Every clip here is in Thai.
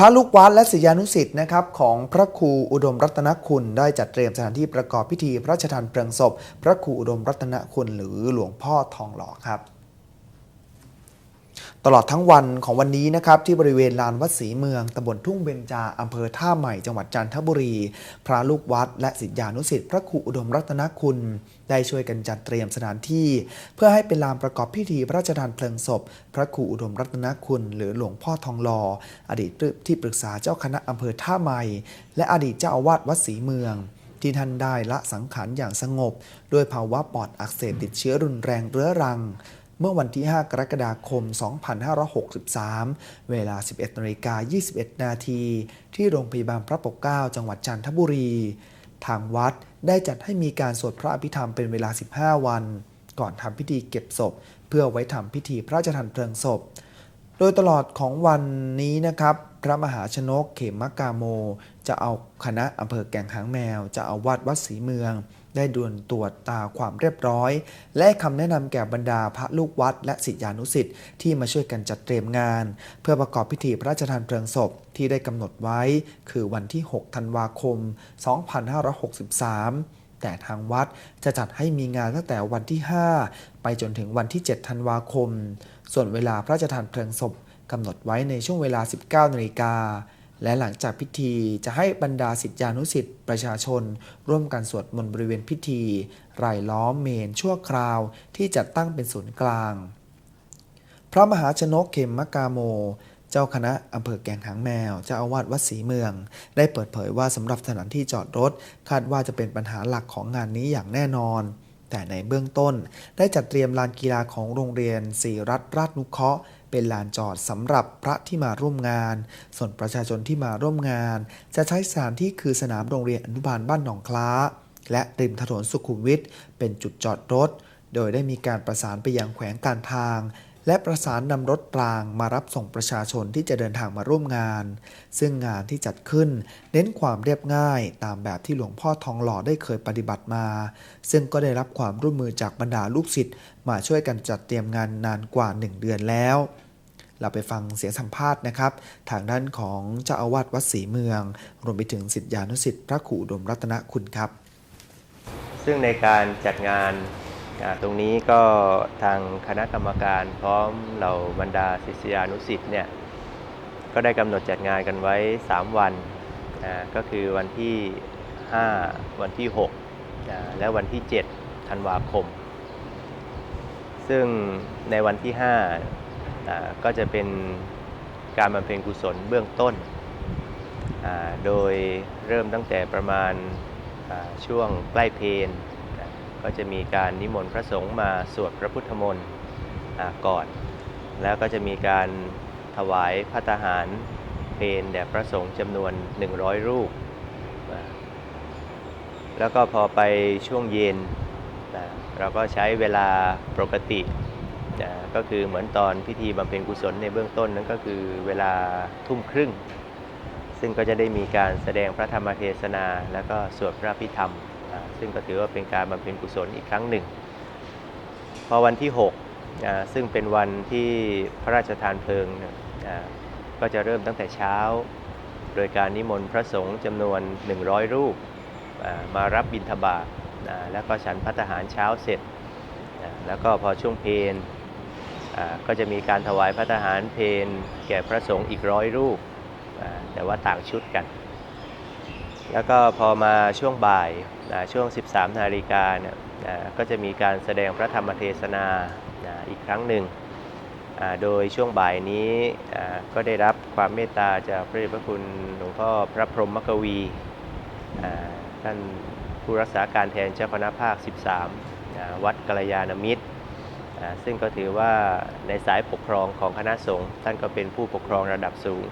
พระลูกวัดและศิษยานุสิษย์นะครับของพระครูอุดมรัตนคุณ ได้จัดเตรียมสถานที่ประกอบพิธีพระราชทานเพลิงศพ พระครูอุดมรัตนคุณหรือหลวงพ่อทองหล่อครับ ตลอดทั้งวันของวันนี้นะครับที่บริเวณลานวัดศรีเมืองตำบลทุ่งเบญจาอำเภอท่าใหม่จังหวัดจันทบุรี พระลูกวัด และศิษยานุสิษย์พระครูอุดมรัตนคุณ ได้ช่วยกันจัดเตรียมสถานที่ เพื่อให้เป็นลานประกอบพิธีพระราชทานเพลิงศพ พระครูอุดมรัตนคุณ หรือหลวงพ่อทองหล่ออดีตที่ปรึกษาเจ้าคณะอำเภอท่าใหม่ และอดีตเจ้าอาวาสวัดศรีเมืองที่ท่านได้ละสังขารอย่างสงบ ด้วยภาวะปอดอักเสบติดเชื้อรุนแรงเรื้อรัง เมื่อวันที่ 5 กรกฎาคม 2563 เวลา 11นาฬิกา21 นาที ที่โรงพยาบาลพระปกเกล้า จังหวัดจันทบุรี ทางวัดได้จัดให้มีการสวดพระอภิธรรมเป็นเวลา 15 วัน ก่อนทำพิธีเก็บศพ เพื่อไว้ทำพิธีพระราชทานเพลิงศพ โดยตลอดของวันนี้นะครับ พระมหาชนกเขมกาโม จะเอาคณะอำเภอแก่งหางแมว จะเอาวาดวัดศรีเมือง ได้ด่วนตรวจตาความเรียบร้อย และคำแนะนำแก่บรรดาพระลูกวัด และศิษยานุสิษย์ที่มาช่วยกันจัดเตรียมงาน เพื่อประกอบพิธีพระราชทานเพลิงศพที่ได้กำหนดไว้ คือวันที่ 6 ธันวาคม 2563แต่ทางวัดจะจัดให้มีงานตั้งแต่วันที่ 5 ไปจนถึงวันที่ 7 ธันวาคม ส่วนเวลาพระราชทานเพลิงศพกำหนดไว้ในช่วงเวลา 19นาฬิกา และหลังจากพิธีจะให้บรรดาศิษยานุสิษย์ประชาชน ร่วมกันสวดมนต์บริเวณพิธีรายล้อมเมนชั่วคราวที่จัดตั้งเป็นศูนย์กลาง พระมหาชนกเขมมกาโม เจ้าคณะอำเภอแก่งหางแมวเจ้าอาวาสวัดศรีเมือง ได้เปิดเผยว่าสำหรับสถานที่จอดรถ คาดว่าจะเป็นปัญหาหลักของงานนี้อย่างแน่นอนแต่ในเบื้องต้นได้จัดเตรียมลานกีฬาของโรงเรียนศรีรัตนราชนุเคราะห์เป็นลานจอดสำหรับพระที่มาร่วมงาน ส่วนประชาชนที่มาร่วมงาน จะใช้สถานที่คือสนามโรงเรียนอนุบาลบ้านหนองคล้า และริมถนนสุขุมวิทเป็นจุดจอดรถ โดยได้มีการประสานไปยังแขวงการทางและประสานนำรถรางมารับส่งประชาชนที่จะเดินทางมาร่วมงาน ซึ่งงานที่จัดขึ้น เน้นความเรียบง่ายตามแบบที่หลวงพ่อทองหล่อได้เคยปฏิบัติมา ซึ่งก็ได้รับความร่วมมือจากบรรดาลูกศิษย์มาช่วยกันจัดเตรียมงานนานกว่า 1 เดือนแล้ว เราไปฟังเสียงสัมภาษณ์นะครับ ทางด้านของเจ้าอาวาสวัดศรีเมือง รวมไปถึงศิษยานุศิษย์พระครูอุดมรัตนคุณครับ ซึ่งในการจัดงานตรงนี้ก็ทางคณะกรรมการพร้อมเหล่าบรรดาศิษยานุศิษย์เนี่ยก็ได้กำหนดจัดงานกันไว้ 3 วันก็คือวันที่ 5 วันที่6อ่าและวันที่ 7 ธันวาคม ซึ่งในวันที่5อ่า ก็จะเป็นการบำเพ็ญกุศลเบื้องต้น โดยเริ่มตั้งแต่ประมาณช่วงใกล้เพนก็จะมีการนิมนต์พระสงฆ์มาสวดพระพุทธมนต์ก่อน แล้วก็จะมีการถวายพระทหารเพลแด่พระสงฆ์จำนวน 100 รูป แล้วก็พอไปช่วงเย็นเราก็ใช้เวลาปกติ นะก็คือเหมือนตอนพิธีบำเพ็ญกุศลในเบื้องต้นนั้นก็คือเวลาทุ่มครึ่ง ซึ่งก็จะได้มีการแสดงพระธรรมเทศนา แล้วก็สวดพระพิธรรมอ่าซึ่งก็ถือว่าเป็นการบำเพ็ญกุศลอีกครั้งหนึ่ง พอวันที่6อ่าซึ่งเป็นวันที่พระราชทานเพลิงนี่ยอ่าก็จะเริ่มตั้งแต่เช้า โดยการนิมนต์พระสงฆ์จำนวน 100 รูปอ่ามารับบิณฑบาตแล้วก็ฉันพัฒหารเช้าเสร็จ แล้วก็พอช่วงเพลอ่า ก็จะมีการถวายพระทหารเพลแก่พระสงฆ์อีกร้อยรูป แต่ว่าต่างชุดกัน แล้วก็พอมาช่วงบ่ายอ่าช่วง 13 นาฬิกาเนี่ยก็จะมีการแสดงพระธรรมเทศนาอีกครั้งหนึ่ง โดยช่วงบ่ายนี้ก็ได้รับความเมตตาจากพระเดชพระคุณหลวงพ่อพระพรหมมกวีท่านผู้รักษาการแทนเจ้าคณะภาค 13อ่าวัดกัลยาณมิตร ซึ่งก็ถือว่าในสายปกครองของคณะสงฆ์ท่านก็เป็นผู้ปกครองระดับสูง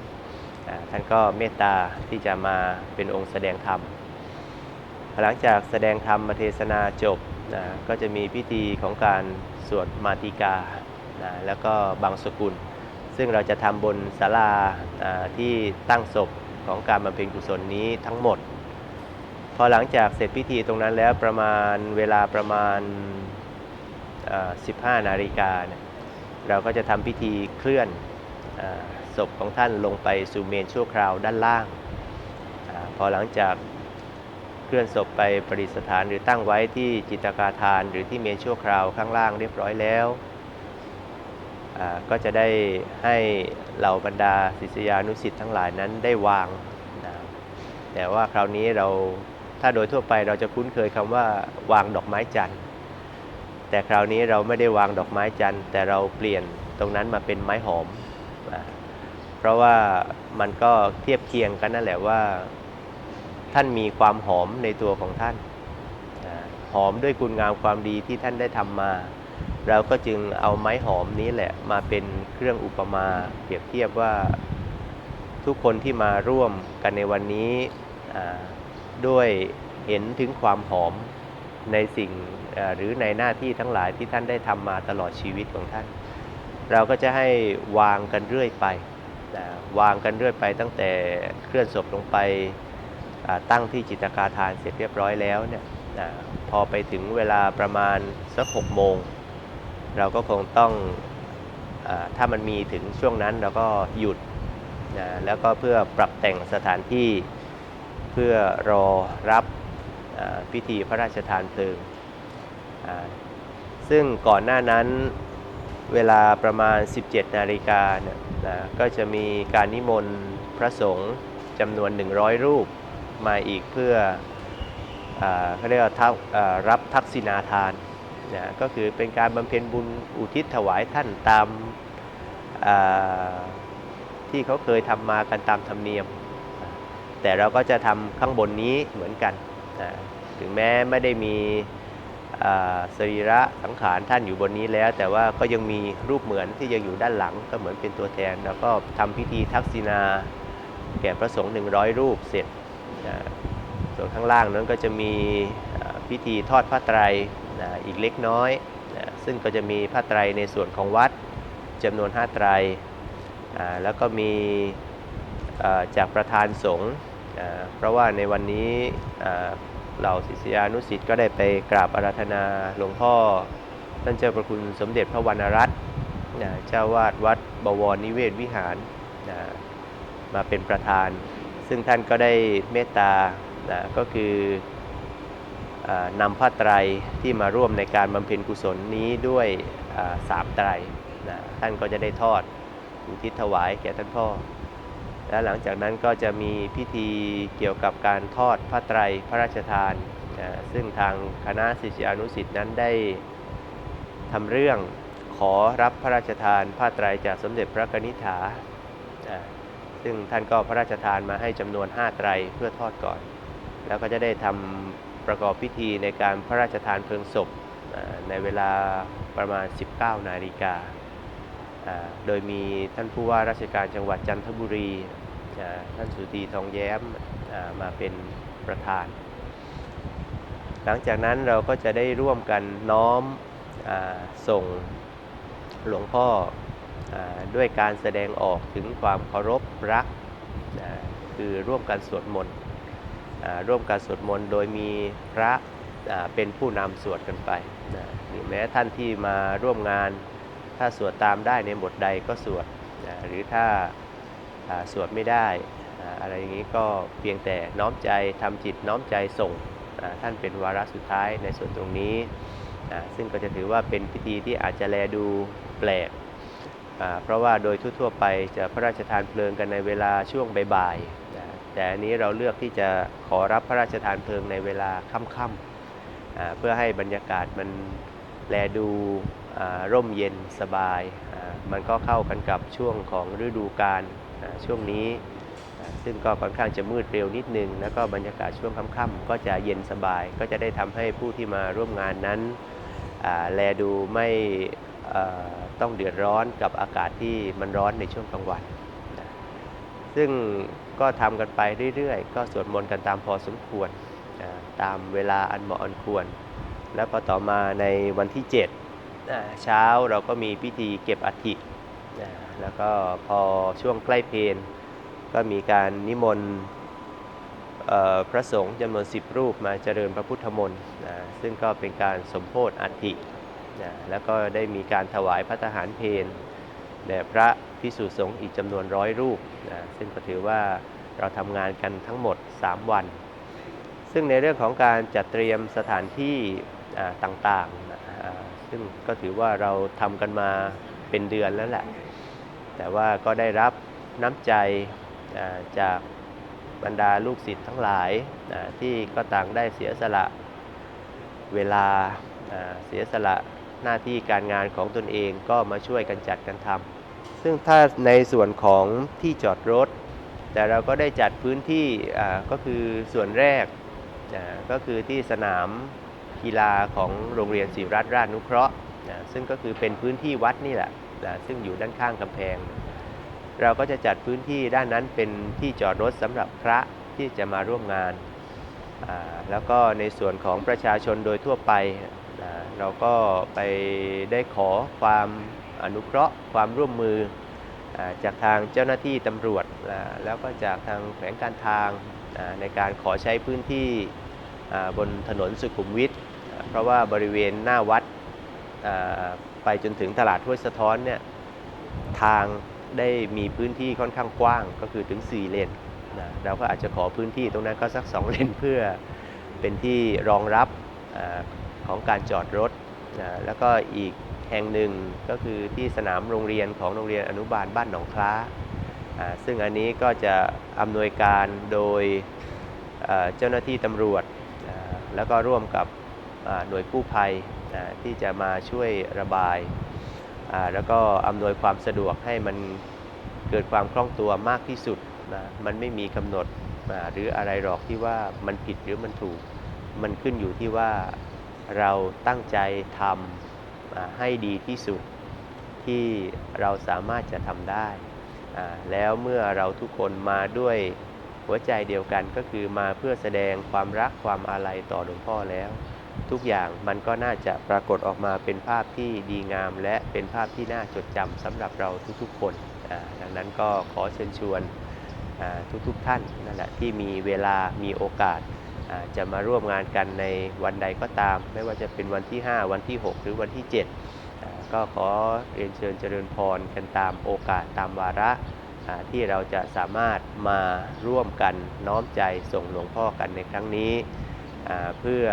ท่านก็เมตตาที่จะมาเป็นองค์แสดงธรรม หลังจากแสดงธรรมเทศนาจบนะก็จะมีพิธีของการสวดมาติกานะแล้วก็บางสกุล ซึ่งเราจะทำบนศาลาที่ตั้งศพของการบำเพ็ญกุศลนี้ทั้งหมด พอหลังจากเสร็จพิธีตรงนั้นแล้วประมาณเวลาประมาณ 15 นาฬิกาเราก็จะทำพิธีเคลื่อนศพของท่านลงไปสู่เมนชั่วคราวด้านล่างอพอหลังจากเคลื่อนศพไปประดิษฐานหรือตั้งไว้ที่จิตกาทานหรือที่เมนชั่วคราวข้างล่างเรียบร้อยแล้วก็จะได้ให้เหล่าบรรดาศิษยานุสิ์ทั้งหลายนั้นได้วางนะแต่ว่าคราวนี้เราถ้าโดยทั่วไปเราจะคุ้นเคยคำว่าวางดอกไม้จันทร์ แต่คราวนี้เราไม่ได้วางดอกไม้จันทร์แต่เราเปลี่ยนตรงนั้นมาเป็นไม้หอม เพราะว่ามันก็เทียบเคียงกันนั่นแหละว่า ท่านมีความหอมในตัวของท่าน หอมด้วยคุณงามความดีที่ท่านได้ทำมา เราก็จึงเอาไม้หอมนี้แหละมาเป็นเครื่องอุปมาเปรียบเทียบว่าทุกคนที่มาร่วมกันในวันนี้ด้วยเห็นถึงความหอม ในสิ่งหรือในหน้าที่ทั้งหลายที่ท่านได้ทำมาตลอดชีวิตของท่าน เราก็จะให้วางกันเรื่อยไปนะวางกันเรื่อยไปตั้งแต่เคลื่อนศพลงไปตั้งที่จิตกาทานเสร็จเรียบร้อยแล้วเนี่ยนะพอไปถึงเวลาประมาณสักหกโมง เราก็คงต้องอถ้ามันมีถึงช่วงนั้นเราก็หยุดนะแล้วก็เพื่อปรับแต่งสถานที่เพื่อรอรับ พิธีพระราชทานเพลิง ซึ่งก่อนหน้านั้นเวลาประมาณ 17 นาฬิกาเนี่ยนะก็จะมีการนิมนต์พระสงฆ์จำนวน 100 รูปมาอีกเพื่ออเขาเรียกว่ารับทักษิณาทานนะก็คือเป็นการบำเพ็ญบุญอุทิศถวายท่านตามาที่เขาเคยทำมากันตามธรรมเนียม แต่เราก็จะทำข้างบนนี้เหมือนกัน อ่าถึงแม้ไม่ได้มีสรีระสังขารท่านอยู่บนนี้แล้ว แต่ว่าก็ยังมีรูปเหมือนที่ยังอยู่ด้านหลังก็เหมือนเป็นตัวแทน แล้วก็ทำพิธีทักษิณาแก่พระสงฆ์100รูปเสร็จอ่าส่วนข้างล่างนั้นก็จะมีพิธีทอดผ้าไตรนะอีกเล็กน้อยนะซึ่งก็จะมีผ้าไตรในส่วนของวัดจำนวน5ไตรอ่าแล้วก็มีจากประธานสงฆ์ เพราะว่าในวันนี้เหล่าศิษยานุศิษย์ก็ได้ไปกราบอาราธนาหลวงพ่อท่านเจ้าประคุณสมเด็จพระวรรณรัตน์เจ้าวาดวัดบวรนิเวศวิหารนะมาเป็นประธาน ซึ่งท่านก็ได้เมตตานะก็คือนำผ้าไตรที่มาร่วมในการบำเพ็ญกุศลนี้ด้วยสามไตรนะท่านก็จะได้ทอดอุทิศถวายแก่ท่านพ่อ และหลังจากนั้นก็จะมีพิธีเกี่ยวกับการทอดพระไตรพระราชทานซึ่งทางคณะศิษยานุศิษย์นั้นได้ทำเรื่องขอรับพระราชทานผ้าไตรจากสมเด็จพระกนิษฐาอ่าซึ่งท่านก็พระราชทานมาให้จำนวน 5 ไตรเพื่อทอดก่อน แล้วก็จะได้ทำประกอบพิธีในการพระราชทานเพลิงศพในเวลาประมาณ 19 นาฬิกา โดยมีท่านผู้ว่าราชการจังหวัดจันทบุรี ท่านสุธีทองแย้มมาเป็นประธาน หลังจากนั้นเราก็จะได้ร่วมกันน้อมอส่งหลวงพ่ออด้วยการแสดงออกถึงความเคารพรัก คือร่วมกันสวดมนต์ร่วมกันสวดมนต์โดยมีพระเป็นผู้นำสวดกันไปหรือแม้ท่านที่มาร่วมงาน ถ้าสวดตามได้ในบทใดก็สวดหรือถ้าสวดไม่ได้อะไรอย่างนี้ก็เพียงแต่น้อมใจทำจิตน้อมใจส่งท่านเป็นวาระสุดท้ายในส่วนตรงนี้ซึ่งก็จะถือว่าเป็นพิธีที่อาจจะแลดูแปลก เพราะว่าโดยทั่วๆไปจะพระราชทานเพลิงกันในเวลาช่วงบ่ายๆแต่อันนี้เราเลือกที่จะขอรับพระราชทานเพลิงในเวลาค่ำๆเพื่อให้บรรยากาศมันแลดู ร่มเย็นสบาย มันก็เข้ากันกับช่วงของฤดูกาลช่วงนี้ ซึ่งก็ค่อนข้างจะมืดเร็วนิดนึง แล้วก็บรรยากาศช่วงค่ำๆก็จะเย็นสบาย ก็จะได้ทำให้ผู้ที่มาร่วมงานนั้นแลดูไม่ต้องเดือดร้อนกับอากาศที่มันร้อนในช่วงกลางวัน ซึ่งก็ทำกันไปเรื่อยๆ ก็สวดมนต์กันตามพอสมควร ตามเวลาอันเหมาะอันควร แล้วพอต่อมาในวันที่ 7 เช้าเราก็มีพิธีเก็บอัฐิแล้วก็พอช่วงใกล้เพลก็มีการนิมนต์พระสงฆ์จำนวน 10 รูปมาเจริญพระพุทธมนต์อ่าซึ่งก็เป็นการสมโพธิอัฐิอ่าแล้วก็ได้มีการถวายพระทหารเพลแด่พระพิสูจน์สงฆ์อีกจำนวนร้อยรูปนะซึ่งก็ถือว่าเราทำงานกันทั้งหมด 3 วัน ซึ่งในเรื่องของการจัดเตรียมสถานที่ต่างๆน ซึ่งก็ถือว่าเราทำกันมาเป็นเดือนแล้วแหละ แต่ว่าก็ได้รับน้ำใจจากบรรดาลูกศิษย์ทั้งหลายที่ก็ต่างได้เสียสละเวลาเสียสละหน้าที่การงานของตนเองก็มาช่วยกันจัดกันทำซึ่งถ้าในส่วนของที่จอดรถ แต่เราก็ได้จัดพื้นที่ก็คือส่วนแรกก็คือที่สนาม กีฬาของโรงเรียนศิรัตน์ราชนุเคราะห์นะซึ่งก็คือเป็นพื้นที่วัดนี่แหละนะซึ่งอยู่ด้านข้างกำแพง เราก็จะจัดพื้นที่ด้านนั้นเป็นที่จอดรถสำหรับพระที่จะมาร่วมงาน แล้วก็ในส่วนของประชาชนโดยทั่วไปนะเราก็ไปได้ขอความอนุเคราะห์ความร่วมมือจากทางเจ้าหน้าที่ตำรวจ แล้วก็จากทางแขวงการทางในการขอใช้พื้นที่บนถนนสุขุมวิท เพราะว่าบริเวณหน้าวัดไปจนถึงตลาดห้วยสะท้อนเนี่ยทางได้มีพื้นที่ค่อนข้างกว้างก็คือถึง 4 เลนนะเราก็อาจจะขอพื้นที่ตรงนั้นก็สัก 2 เลนเพื่อเป็นที่รองรับอของการจอดรถนะแล้วก็อีกแห่งหนึ่งก็คือที่สนามโรงเรียนของโรงเรียนอนุบาลบ้านหนองคล้า ซึ่งอันนี้ก็จะอำนวยการโดยเจ้าหน้าที่ตำรวจแล้วก็ร่วมกับ หน่วยกู้ภัยที่จะมาช่วยระบาย แล้วก็อำนวยความสะดวกให้มันเกิดความคล่องตัวมากที่สุดนะมันไม่มีกำหนดหรืออะไรหรอกที่ว่ามันผิดหรือมันถูก มันขึ้นอยู่ที่ว่าเราตั้งใจทำให้ดีที่สุดที่เราสามารถจะทำได้ แล้วเมื่อเราทุกคนมาด้วยหัวใจเดียวกันก็คือมาเพื่อแสดงความรักความอาลัยต่อหลวงพ่อแล้ว ทุกอย่างมันก็น่าจะปรากฏออกมาเป็นภาพที่ดีงาม และเป็นภาพที่น่าจดจำสำหรับเราทุกๆ คนดังนั้นก็ขอเชิญชวนทุกๆท่านนั่นแหละที่มีเวลามีโอกาสาจะมาร่วมงานกันในวันใดก็ตาม ไม่ว่าจะเป็นวันที่ 5 วันที่ 6 หรือวันที่ 7 ก็ขอเรียนเชิญเจริญพรกันตามโอกาสตามวาระาที่เราจะสามารถมาร่วมกันน้อมใจส่งหลวงพ่อกันในครั้งนี้เพื่อ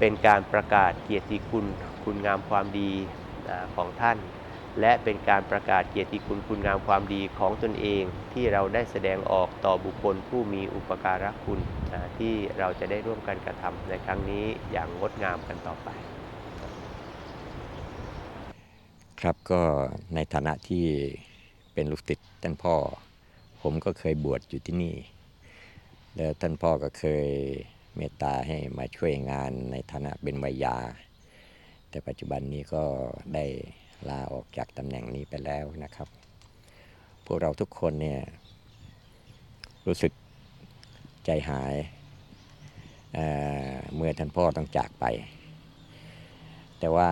เป็นการประกาศเกียรติคุณคุณงามความดีของท่าน และเป็นการประกาศเกียรติคุณคุณงามความดีของตนเองที่เราได้แสดงออกต่อบุคคลผู้มีอุปการะคุณที่เราจะได้ร่วมกันกระทำในครั้งนี้อย่างงดงามกันต่อไป ครับก็ในฐานะที่เป็นลูกศิษย์ท่านพ่อ ผมก็เคยบวชอยู่ที่นี่ แล้วท่านพ่อก็เคย เมตตาให้มาช่วยงานในฐานะเป็นวิยา แต่ปัจจุบันนี้ก็ได้ลาออกจากตำแหน่งนี้ไปแล้วนะครับ พวกเราทุกคนเนี่ยรู้สึกใจหายเเมื่อท่านพ่อต้องจากไป แต่ว่า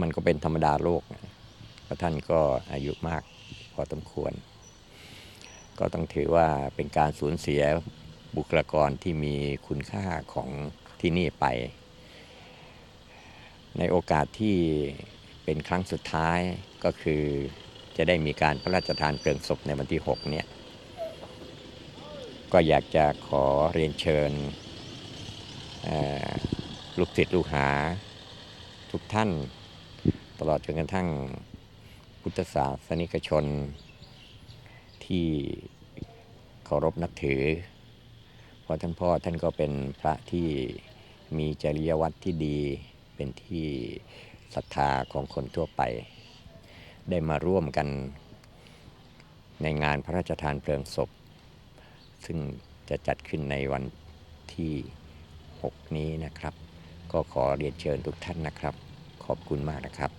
มันก็เป็นธรรมดาโลกเพราะท่านก็อายุมากพอสมควร ก็ต้องถือว่าเป็นการสูญเสีย บุคลากรที่มีคุณค่าของที่นี่ไป ในโอกาสที่เป็นครั้งสุดท้ายก็คือจะได้มีการพระราชทานเพลิงศพในวันที่ 6 เนี่ย ก็อยากจะขอเรียนเชิญลูกศิษย์ลูกหา ทุกท่าน ตลอดจนกระทั่งพุทธศาสนิกชนที่เคารพนับถือ ราะท่านพ่อท่านก็เป็นพระที่มีจริยวัตรที่ดี เป็นที่ศรัทธาของคนทั่วไป ได้มาร่วมกันในงานพระราชทานเพลิงศพ ซึ่งจะจัดขึ้นในวันที่ 6 นี้นะครับ ก็ขอเรียนเชิญทุกท่านนะครับ ขอบคุณมากนะครับ